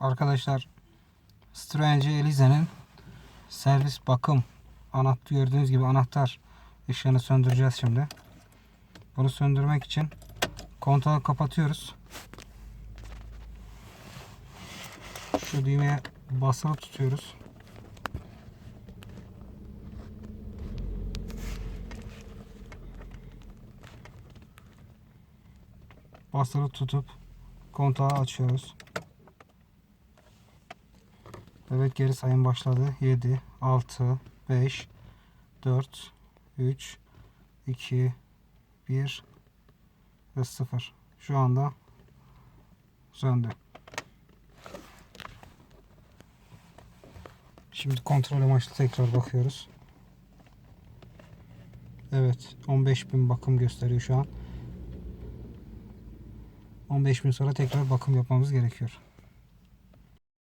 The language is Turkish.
Arkadaşlar Strange Elize'nin servis bakım anahtar gördüğünüz gibi anahtar ışığını söndüreceğiz şimdi. Bunu söndürmek için kontağı kapatıyoruz. Şu düğmeye basılı tutuyoruz. Basılı tutup kontağı açıyoruz. Evet geri sayım başladı. 7, 6, 5, 4, 3, 2, 1 ve 0. Şu anda söndü. Şimdi kontrol amaçlı tekrar bakıyoruz. Evet 15.000 bakım gösteriyor şu an. 15 bin sonra tekrar bakım yapmamız gerekiyor.